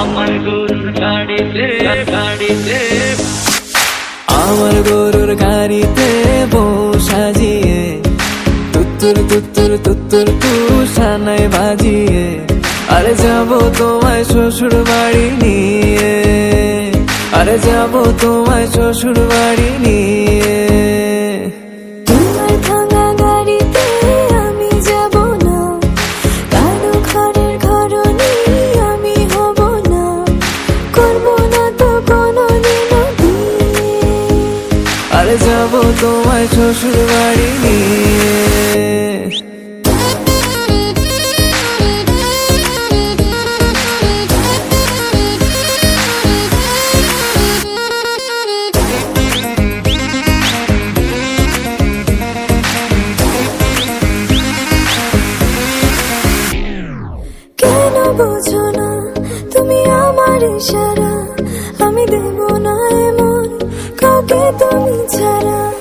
আমার গরুর গাড়িতে গাড়িতে। আমার গরুর গাড়িতে বউ সাজিয়ে, তুত্তুর তুত্তুর তুত্তুর তু বাজিয়ে, আরে যাব তোমায় শ্বশুর বাড়ি নিয়ে। আরে যাব তোমায় শ্বশুর বাড়ি নিয়ে। যাব তোমায় শ্বশুর বাড়ি নিয়ে বোঝো না তুমি আমার ইশারা। তুমি ছাড়া